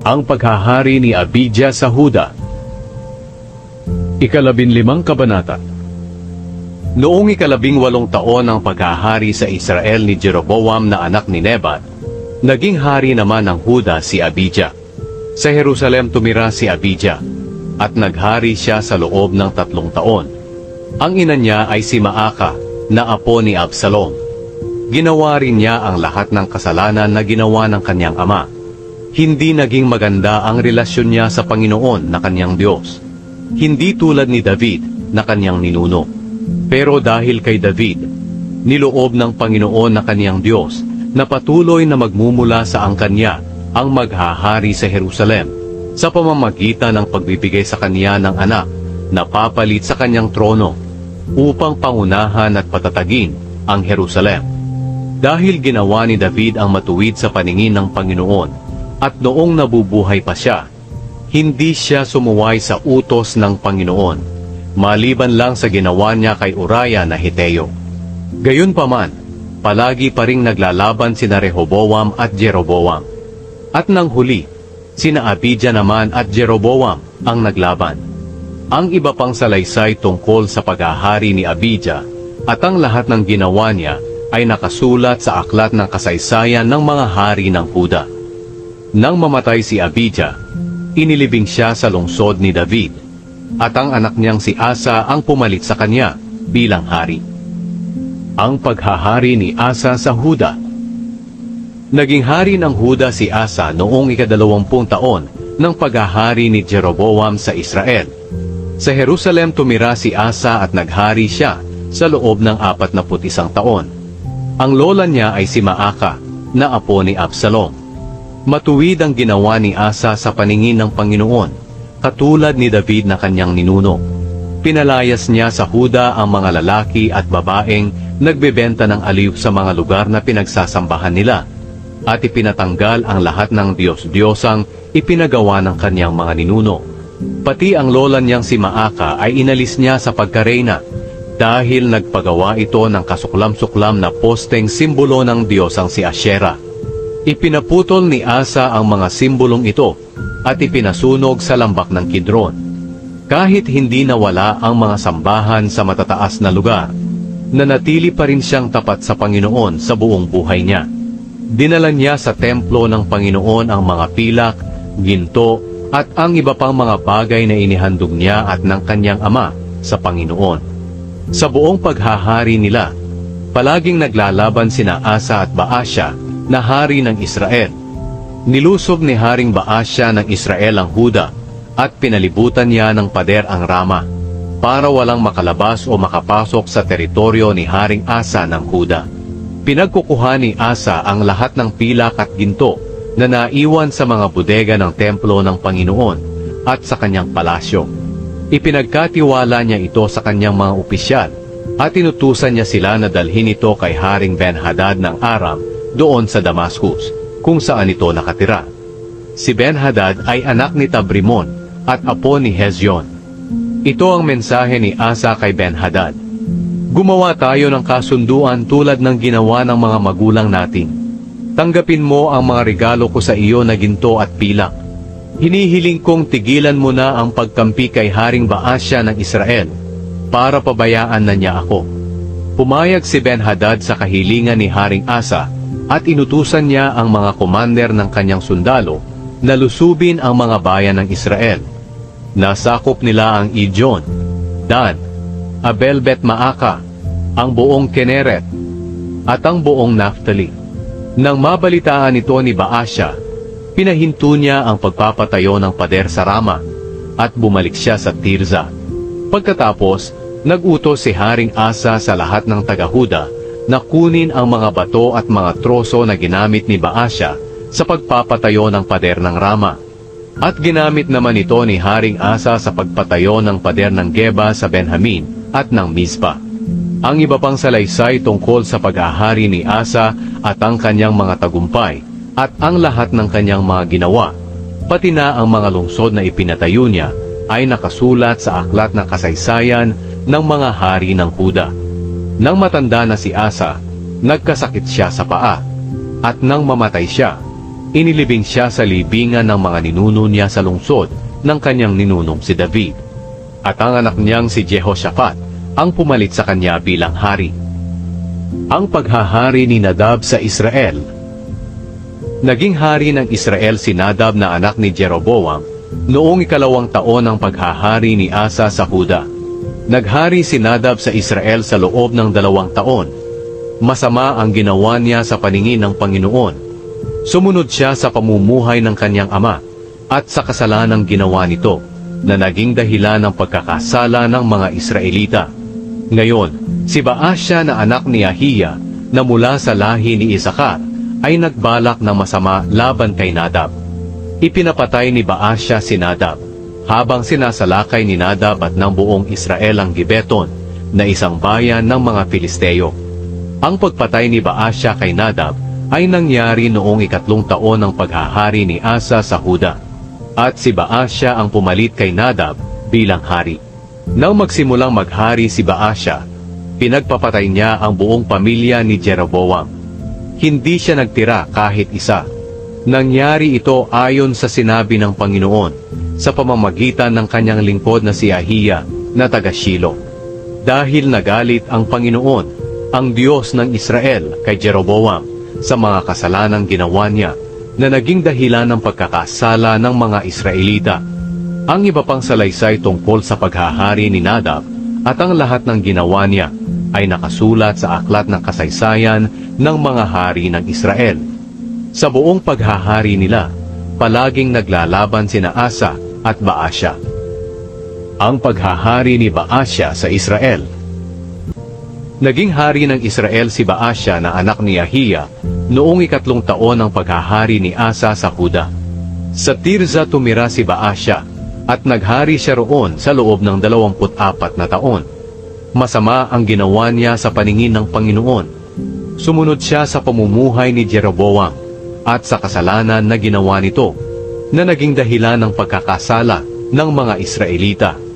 Ang paghahari ni Abijah sa Huda Ikalabinlimang Kabanata Noong ikalabing walong taon ng paghahari sa Israel ni Jeroboam na anak ni Nebat, naging hari naman ng Huda si Abijah. Sa Jerusalem tumira si Abijah, at naghari siya sa loob ng tatlong taon. Ang ina niya ay si Maaka, na apo ni Absalom. Ginawa rin niya ang lahat ng kasalanan na ginawa ng kanyang ama. Hindi naging maganda ang relasyon niya sa Panginoon na kanyang Diyos. Hindi tulad ni David na kanyang ninuno. Pero dahil kay David, niloob ng Panginoon na kanyang Diyos na patuloy na magmumula sa angkan niya ang maghahari sa Jerusalem sa pamamagitan ng pagbibigay sa kanya ng anak na papalit sa kanyang trono upang pangunahan at patatagin ang Jerusalem. Dahil ginawa ni David ang matuwid sa paningin ng Panginoon at noong nabubuhay pa siya, hindi siya sumuway sa utos ng Panginoon, maliban lang sa ginawa niya kay Uraya na Hiteo. Gayunpaman, palagi pa ring naglalaban sina Rehoboam at Jeroboam. At nang huli, sina Abijah naman at Jeroboam ang naglaban. Ang iba pang salaysay tungkol sa paghahari ni Abijah at ang lahat ng ginawa niya ay nakasulat sa aklat ng kasaysayan ng mga hari ng Huda. Nang mamatay si Abijah, inilibing siya sa lungsod ni David, at ang anak niyang si Asa ang pumalit sa kanya bilang hari. Ang paghahari ni Asa sa Huda Naging hari ng Huda si Asa noong ikadalawampung taon ng paghahari ni Jeroboam sa Israel. Sa Jerusalem tumira si Asa at naghari siya sa loob ng apat na isang taon. Ang lola niya ay si Maaka, na apo ni Absalom. Matuwid ang ginawa ni Asa sa paningin ng Panginoon, katulad ni David na kanyang ninuno. Pinalayas niya sa Huda ang mga lalaki at babaeng nagbebenta ng aliw sa mga lugar na pinagsasambahan nila, at ipinatanggal ang lahat ng Diyos-Diyosang ipinagawa ng kanyang mga ninuno. Pati ang lola niyang si Maaka ay inalis niya sa pagkareyna dahil nagpagawa ito ng kasuklam-suklam na posteng simbolo ng Diyosang si Asherah. Ipinaputol ni Asa ang mga simbolong ito at ipinasunog sa lambak ng Kidron. Kahit hindi nawala ang mga sambahan sa matataas na lugar, nanatili pa rin siyang tapat sa Panginoon sa buong buhay niya. Dinala niya sa templo ng Panginoon ang mga pilak, ginto, at ang iba pang mga bagay na inihandog niya at ng kanyang ama sa Panginoon. Sa buong paghahari nila, palaging naglalaban sina Asa at Baasya na hari ng Israel. Nilusob ni Haring Baasya ng Israel ang Huda at pinalibutan niya ng pader ang Rama para walang makalabas o makapasok sa teritoryo ni Haring Asa ng Huda. Pinagkukuha ni Asa ang lahat ng pilak at ginto na naiwan sa mga bodega ng templo ng Panginoon at sa kanyang palasyo. Ipinagkatiwala niya ito sa kanyang mga opisyal at inutusan niya sila na dalhin ito kay Haring Ben-Hadad ng Aram doon sa Damascus, kung saan ito nakatira. Si Ben-Hadad ay anak ni Tabrimon at apo ni Hezyon. Ito ang mensahe ni Asa kay Ben-Hadad. Gumawa tayo ng kasunduan tulad ng ginawa ng mga magulang natin. Tanggapin mo ang mga regalo ko sa iyo na ginto at pilak. Hinihiling kong tigilan mo na ang pagkampi kay Haring Baasya ng Israel para pabayaan na niya ako. Pumayag si Ben-Hadad sa kahilingan ni Haring Asa at inutusan niya ang mga komander ng kanyang sundalo na lusubin ang mga bayan ng Israel. Nasakop nila ang Ijon, Dan, Abel Bet Maaka, ang buong Keneret, at ang buong Naphtali. Nang mabalitaan ito ni Baasya, pinahinto niya ang pagpapatayo ng pader sa Rama at bumalik siya sa Tirza. Pagkatapos, nagutos si Haring Asa sa lahat ng tagahuda na kunin ang mga bato at mga troso na ginamit ni Baasya sa pagpapatayo ng pader ng Rama. At ginamit naman ito ni Haring Asa sa pagpatayo ng pader ng Geba sa Benjamin at ng Mizpa. Ang iba pang salaysay tungkol sa paghahari ni Asa at ang kanyang mga tagumpay at ang lahat ng kanyang mga ginawa, pati na ang mga lungsod na ipinatayo niya ay nakasulat sa aklat ng kasaysayan ng mga hari ng Huda. Nang matanda na si Asa, nagkasakit siya sa paa, at nang mamatay siya, inilibing siya sa libingan ng mga ninuno niya sa lungsod ng kanyang ninunong si David. At ang anak niyang si Jehoshaphat ang pumalit sa kanya bilang hari. Ang paghahari ni Nadab sa Israel Naging hari ng Israel si Nadab na anak ni Jeroboam noong ikalawang taon ng paghahari ni Asa sa Huda. Naghari si Nadab sa Israel sa loob ng dalawang taon. Masama ang ginawa niya sa paningin ng Panginoon. Sumunod siya sa pamumuhay ng kanyang ama at sa kasalanang ginawa nito na naging dahilan ng pagkakasala ng mga Israelita. Ngayon, si Baasya na anak ni Ahiya na mula sa lahi ni Isakar ay nagbalak ng masama laban kay Nadab. Ipinapatay ni Baasya si Nadab habang sinasalakay ni Nadab at ng buong Israel ang Gibeton na isang bayan ng mga Filisteo. Ang pagpatay ni Baasya kay Nadab ay nangyari noong ikatlong taon ng paghahari ni Asa sa Huda. At si Baasya ang pumalit kay Nadab bilang hari. Nang magsimulang maghari si Baasya, pinagpapatay niya ang buong pamilya ni Jeroboam. Hindi siya nagtira kahit isa. Nangyari ito ayon sa sinabi ng Panginoon sa pamamagitan ng kanyang lingkod na si Ahiya na taga Shilo. Dahil nagalit ang Panginoon, ang Diyos ng Israel kay Jeroboam sa mga kasalanang ginawa niya na naging dahilan ng pagkakasala ng mga Israelita. Ang iba pang salaysay tungkol sa paghahari ni Nadab at ang lahat ng ginawa niya ay nakasulat sa aklat ng kasaysayan ng mga hari ng Israel. Sa buong paghahari nila, palaging naglalaban sina Asa at Baasya. Ang paghahari ni Baasya sa Israel Naging hari ng Israel si Baasya na anak ni Ahiya noong ikatlong taon ng paghahari ni Asa sa Huda. Sa Tirza tumira si Baasya at naghari siya roon sa loob ng 24 na taon. Masama ang ginawa niya sa paningin ng Panginoon. Sumunod siya sa pamumuhay ni Jeroboam at sa kasalanan na ginawa nito na naging dahilan ng pagkakasala ng mga Israelita.